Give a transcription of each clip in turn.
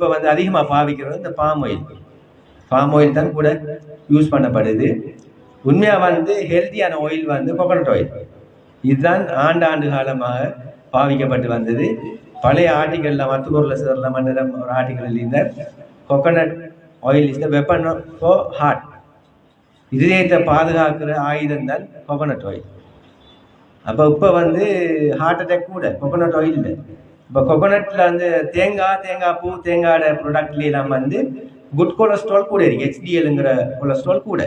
இப்போ வந்து அதிகமாக பாவிக்கிறது இந்த பாம் ஆயில் பாம் ஆயில் தான் கூட யூஸ் பண்ணப்படுது. உண்மையாக வந்து ஹெல்த்தியான ஆயில் வந்து கொக்கனட் ஆயில் இதுதான் ஆண்டு ஆண்டு காலமாக பாவிக்கப்பட்டு வந்தது. பழைய ஆட்டிகளில் மத்துக்கூரில் சேர்ல மன்னிடம் ஒரு ஆர்டிகல் இருந்த coconut oil is the weapon for heart இதயத்தை பாதுகாக்கிற ஆயுதம் தான் கோகனட் ஆயில் அப்போ இப்போ வந்து ஹார்ட் அட்டாக் கூட கொக்கனட் ஆயில் இல்லை இப்போ கொக்கோனட்டில் வந்து தேங்காய் தேங்காய் பூ தேங்காயோட நம்ம வந்து குட் கொலஸ்ட்ரால் கூட இருக்குது ஹெச்டிஎல்ங்கிற கொலஸ்ட்ரால் கூட.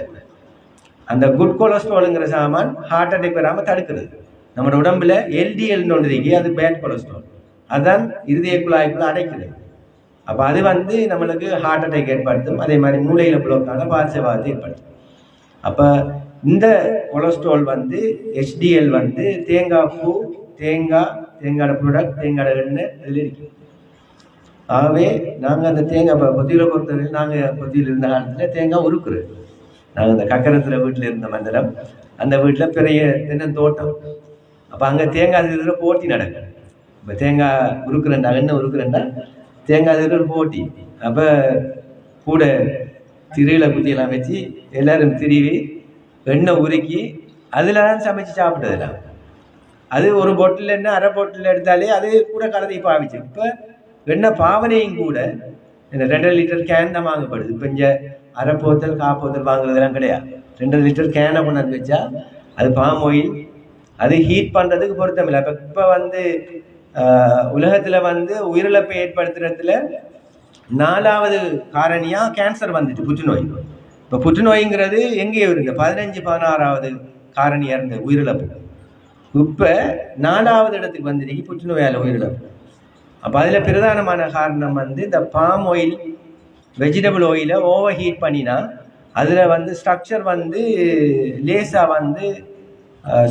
அந்த குட் கொலஸ்ட்ராலுங்கிற சாமான் ஹார்ட் அட்டாக் வராமல் தடுக்கிறது. நம்ம உடம்புல எல்டிஎல்னு ஒன்று இருக்கு. அது பேட் கொலஸ்ட்ரால் அதுதான் இருதய குழாய்க்குள்ள அடைக்கிறது. அப்போ அது வந்து நம்மளுக்கு ஹார்ட் அட்டாக் ஏற்படுத்தும். அதே மாதிரி மூளையில் புலோக்கான பாரசவாதத்தை ஏற்படுத்தும். அப்போ இந்த கொலஸ்ட்ரால் வந்து ஹெச்டிஎல் வந்து தேங்காய் பூ தேங்காய் தேங்காயோட ப்ராடக்ட் தேங்காயோட எண்ணெய் அதில் இருக்கு. ஆகவே நாங்கள் அந்த தேங்காய் இப்போ பொத்தியில் பொறுத்தவரையில் நாங்கள் பொத்தியில் இருந்த காலத்தில் தேங்காய் உருக்குறோம் நாங்கள் அந்த கக்கரத்தில் வீட்டில் இருந்த மந்திரம் அந்த வீட்டில் பெரிய தென்னந்தோட்டம். அப்போ அங்கே தேங்காய் திருடுற போட்டி நடக்கும் இப்போ தேங்காய் உருக்குறேன்டா எண்ணெய் உருக்குறேன்டா தேங்காய் திருடுற போட்டி. அப்போ கூட திரியில குத்தியெல்லாம் வச்சு எல்லாரும் திருவி எண்ணெய் உருக்கி அதில் தான் சமைச்சு சாப்பிட்டதுலாம் அது ஒரு பொட்டில் என்ன அரை பொட்டில் எடுத்தாலே அது கூட கலந்தை பாவிச்சு இப்போ எண்ணெய் பாவனையும் கூட இந்த ரெண்டரை லிட்டர் கேன் தான் வாங்கப்படுது. இப்போ இங்கே அரை போத்தல் கா போத்தல் வாங்குறதெல்லாம் கிடையாது. ரெண்டரை லிட்டர் கேனை கொண்டாந்து வச்சா அது பாம் ஆயில் அது ஹீட் பண்ணுறதுக்கு பொருத்தம் இல்லை. இப்போ இப்போ வந்து உலகத்தில் வந்து உயிரிழப்பை ஏற்படுத்துறதுல நாலாவது காரணியாக கேன்சர் வந்துட்டு புற்றுநோய். இப்போ புற்றுநோய்ங்கிறது எங்கேயோ இருந்தது பதினஞ்சு பதினாறாவது காரணியாக இருந்தது உயிரிழப்பு. இப்போ நாலாவது இடத்துக்கு வந்துருக்கு புற்றுநோயால் உயிரிழப்பு. அப்போ அதில் பிரதானமான காரணம் வந்து இந்த பாம் ஆயில் வெஜிடபிள் ஆயிலை ஓவர் ஹீட் பண்ணினா அதில் வந்து ஸ்ட்ரக்சர் வந்து லேசாக வந்து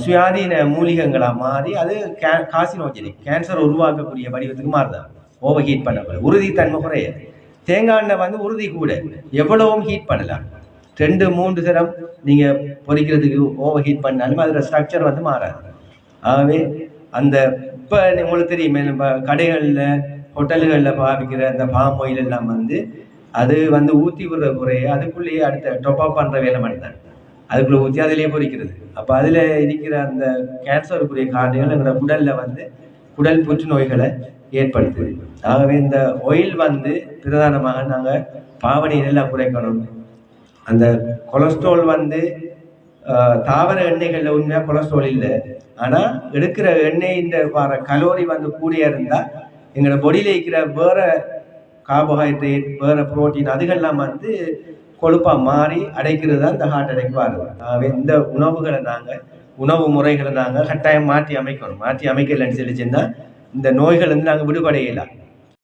சுயாதீன மூலிகங்களாக மாறி அது கே காசினோஜெனிக் கேன்சர் உருவாக்கக்கூடிய வடிவத்துக்கு மாறுதான் ஓவர் ஹீட் பண்ணக்கூட உறுதித்தன்மை குறையாது. தேங்காய் எண்ணெய் வந்து உறுதி கூட. எவ்வளவும் ஹீட் பண்ணலாம். ரெண்டு மூன்று தரம் நீங்கள் பொரிக்கிறதுக்கு ஓவர் ஹீட் பண்ணாலும் அதில் ஸ்ட்ரக்சர் வந்து மாறாது. ஆகவே அந்த இப்போ உங்களுக்கு தெரியுமே நம்ம கடைகளில் ஹோட்டல்களில் பாவிக்கிற அந்த பாம் ஆயில் எல்லாம் வந்து அது வந்து ஊற்றி விடுற முறையை அதுக்குள்ளேயே அடுத்த டொப் பண்ணுற வேலை மட்டும்தான் அதுக்குள்ளே ஊற்றி அதிலேயே பொறிக்கிறது. அப்போ அதில் இருக்கிற அந்த கேன்சருக்குரிய காரணிகள் எங்களோட குடலில் வந்து குடல் புற்றுநோய்களை ஏற்படுத்துது. ஆகவே இந்த ஒயில் வந்து பிரதானமாக நாங்கள் பாவனை நல்லா குறைக்கணும். அந்த கொலஸ்ட்ரால் வந்து தாவர எண்ணெய்களில் உண்மையாக கொலஸ்ட்ரால் இல்லை. ஆனால் எடுக்கிற எண்ணெயின் வர கலோரி வந்து கூடிய இருந்தால் எங்களோட பொடியில் இருக்கிற வேற கார்போஹைட்ரேட் வேற புரோட்டீன் அதுகள்லாம் வந்து கொழுப்பாக மாறி அடைக்கிறது தான் இந்த ஹார்ட் அட்டாக் வருது இந்த உணவுகளை நாங்கள் உணவு முறைகளை நாங்கள் கட்டாயம் மாற்றி அமைக்கணும். மாற்றி அமைக்கலைன்னு சொல்லிச்சுன்னா இந்த நோய்கள் வந்து நாங்கள் விடுபடையலாம்